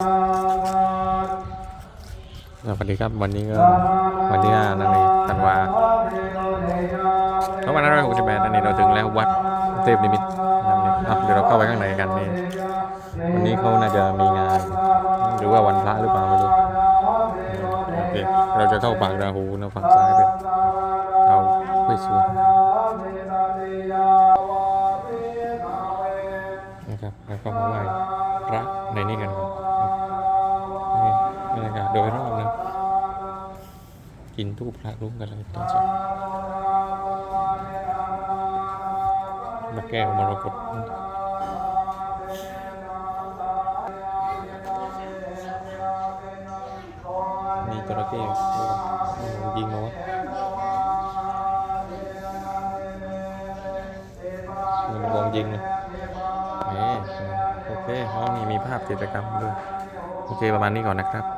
สวัสดีครับวันนี้ก็วันที่ห้านั่นเองธันวาสองพันห้าร้อยหกสิบแปดอันนี้เราถึงแล้ววัดเทพนิมิตนั่นเองอะเดี๋ยวเราเข้าไปข้างในกันนี่วันนี้เขาน่าจะมีงาน หรือว่าวันพระหรือเปล่าไม่รู้โอเคเราจะเข้าปากราหูนะฝั่งซ้ายเป็นเอาไปสวนนะครับแล้วก็มาไหว้พระในนี้กันครับ โดยรอบนะกินทูปพระรุ่งกันเลยตอนเช้ามาแก้วมรกตมีจระเข้ด้วยโอ้โหยิงมาวะมันมองยิงเลยโอเคอ๋อมีมีภาพกิจกรรมด้วย โอเค ประมาณนี้ก่อนนะครับ